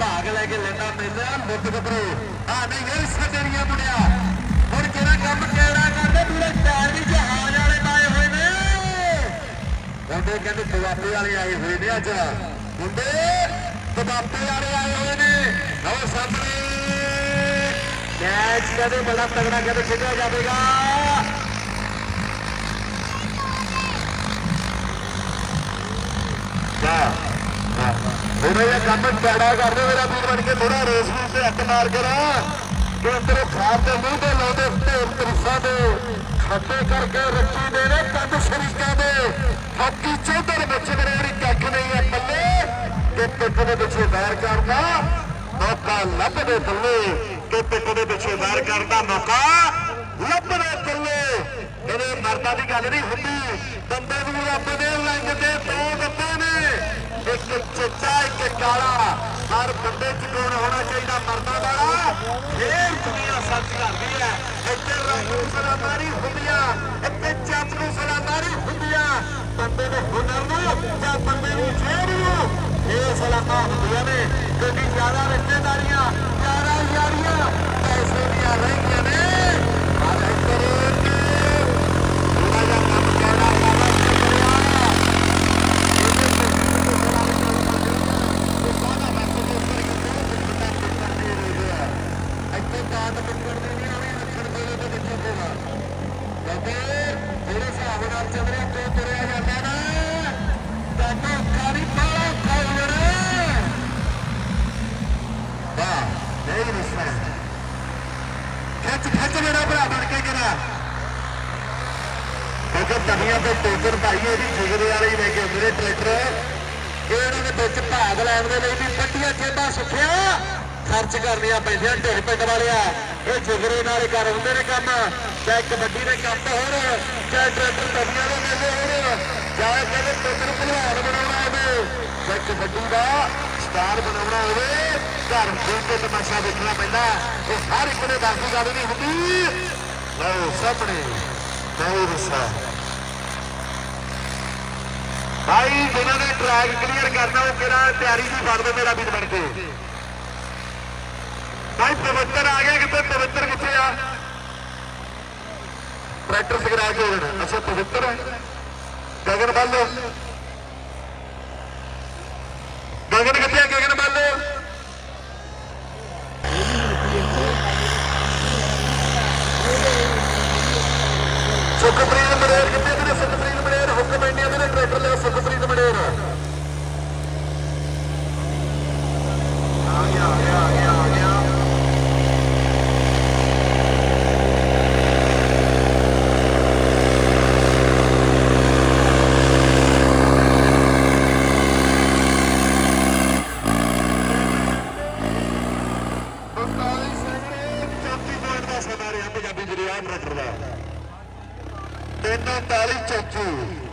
ਭਾਗ ਲੈ ਕੇ ਲੈਣਾ ਮੇਲਾ ਮੁੱਢ ਗੱਭਰੂ। ਆ ਨਹੀਂ, ਇਹ ਸੱਜਣੀਆਂ ਮੁੰਡਿਆ। ਹੁਣ ਕਿਹੜਾ ਕੰਮ ਕਿਹੜਾ ਕਰਦੇ? ਪੂਰੇ ਟਾਇਰ ਵੀ ਜਹਾਜ਼ ਵਾਲੇ ਲਾਏ ਹੋਏ ਨੇ। ਮੁੰਡੇ ਕਹਿੰਦੇ ਦਬਾਪੇ ਵਾਲੇ ਆਏ ਹੋਏ ਨੇ ਅੱਜ। ਮੁੰਡੇ ਦਬਾਪੇ ਵਾਲੇ ਆਏ ਹੋਏ ਨੇ। ਲਓ ਸਾਹਮਣੇ। ਕੈਚ ਕਦੇ ਬੜਾ ਤਗੜਾ ਕਦੇ ਖੇਡਿਆ ਜਾਵੇਗਾ। ਥੋੜਾ ਜਿਹਾ ਕੰਮ ਟਾੜਾ ਕਰਦੇ ਮੇਰਾ ਵੀਰ ਬਣ ਕੇ ਥੋੜਾ ਰੇਸ ਨੂੰ ਤੇ ਹੱਥ ਮਾਰ ਕੇ ਨਾ, ਕਿ ਅੰਦਰੋਂ ਖਾਦ ਦੇ ਮੂੰਹ ਤੇ ਲਾਉਂਦੇ ਢੇਰ ਤਰੀਸਾਂ ਦੇ। ਖੱਟੇ ਕਰਕੇ ਰੱਖੀ ਦੇ ਨੇ ਕੰਦ ਸ਼ਰੀਕਾਂ ਦੇ। ਹਾਕੀ ਚੌਧਰ ਵਿੱਚ ਮੇਰੀ ਕੱਖ ਨਹੀਂ ਹੈ ਪੱਲੇ। ਕਿ ਪਿੱਠ ਦੇ ਪਿੱਛੇ ਵਾਰ ਕਰਦਾ, ਮੌਕਾ ਲੱਭਦੇ ਬੱਲੇ ਕਿ ਪਿੱਠ ਦੇ ਪਿੱਛੇ ਵਾਰ ਕਰਦਾ, ਮੌਕਾ ਲੱਭਦੇ ਥੱਲੇ। ਇਹਦੇ ਮਰਦਾਂ ਦੀ ਗੱਲ ਨਹੀਂ ਹੁੰਦੀ, ਬੰਦੇ ਨੂੰ ਰੱਬ ਦੇ ਨੇ ਇੱਕ ਚਿੱਟਾ ਇੱਕ ਕਾਲਾ ਹਰ ਬੰਦੇ ਚ ਗੁਣ ਹੋਣਾ ਚਾਹੀਦਾ, ਮਰਦਾਂ ਵਾਲਾ ਫੇਰ ਦੁਨੀਆ ਸੱਚ ਕਰਦੀ ਹੈ। ਇੱਥੇ ਰੱਬ ਸਲਾਮਾਰੀ ਹੁੰਦੀਆਂ, ਇੱਥੇ ਤਨੀਆਂ ਤੇ ਟੋਕਰ ਭਾਈ ਇਹਦੀ ਜਿਗਰੇ ਵਾਲੀ ਲੈ ਕੇ ਮੇਰੇ ਟਰੈਕਟਰ। ਇਹਨਾਂ ਦੇ ਵਿੱਚ ਭਾਗ ਲੈਣ ਦੇ ਲਈ ਵੀ ਵੱਡੀਆਂ ਖੇਡਾਂ ਸੁੱਖਿਆ। ਖਰਚ ਕਰਨੀਆਂ ਪੈਂਦੀਆਂ ਢਿੱਡ ਪਿੰਡ ਵਾਲਿਆ। ਇਹ ਜਿਗਰੇ ਨਾਲ ਕਰ ਹੁੰਦੇ ਨੇ ਕੰਮ। ਚਾਹੇ ਕਬੱਡੀ ਦੇ ਕੰਮ ਹੋਣ ਚਾਹੇ ਟਰੈਕਟਰ ਤਨੀਆਂ ਦੇ ਮੇਲੇ ਹੋਣ ਚਾਹੇ ਕਹਿੰਦੇ ਟਰੈਕਟਰ ਭਲਵਾਨ ਬਣਾਉਣਾ ਹੋਵੇ। ਚਾਹੇ ਕਬੱਡੀ ਦਾ ਸਟਾਰ ਬਣਾਉਣਾ ਹੋਵੇ। ਘਰ ਖੋਲ ਤਮਾਸ਼ਾ ਦੇਖਣਾ ਪੈਂਦਾ। ਇਹ ਹਰ ਇੱਕ ਨੇ ਦੱਸਦੀ ਗੱਲ ਨਹੀਂ ਹੁੰਦੀ। ਲਓ ਸਾਹਮਣੇ, ਲਓ ਰਸਾ ਭਾਈ ਜਿਨ੍ਹਾਂ ਨੇ ਟਰੈਕ ਕਲੀਅਰ ਕਰਨਾ, ਉਹ ਕਿਹੜਾ ਤਿਆਰੀ ਦੀ ਫੜ ਮੇਰਾ ਵੀਰ ਬਣ ਕੇ। ਭਾਈ ਪਵਿੱਤਰ ਆ ਗਿਆ ਕਿੱਥੇ ਪਵਿੱਤਰ ਕਿੱਥੇ ਆ? ਟਰੈਕਟਰ ਸਗਰਾ ਕੇ ਹੋਣਾ ਅੱਛਾ, ਪਵਿੱਤਰ ਹੈ। ਗਗਨ ਬੱਲ ਗਗਨ ਕਿੱਥੇ ਆ? ਗਗਨ ਬੱਲ ਸੁਖਪ੍ਰੀਤ ਮੜੇਰ ਕਿੱਥੇ? ਵੀਰੇ ਸੁਖਪ੍ਰੀਤ ਮੜੇਰ ਹੁਕਮ ਇੰਡੀਆ ਦੇ ਟਰੈਕਟਰ ਲਿਆ ਸੁਖਪ੍ਰੀਤ ਮੜੇਰ ਆ ਗਿਆ ਆ ਗਿਆ ਆ ਗਿਆ ਆ ਗਿਆ ਪੰਤਾਲੀ ਸੈਕਿੰਡ 34 ਪੁਆਇੰਟ ਦਾ ਸਮਾਂ ਰਿਹਾ ਪੰਜਾਬੀ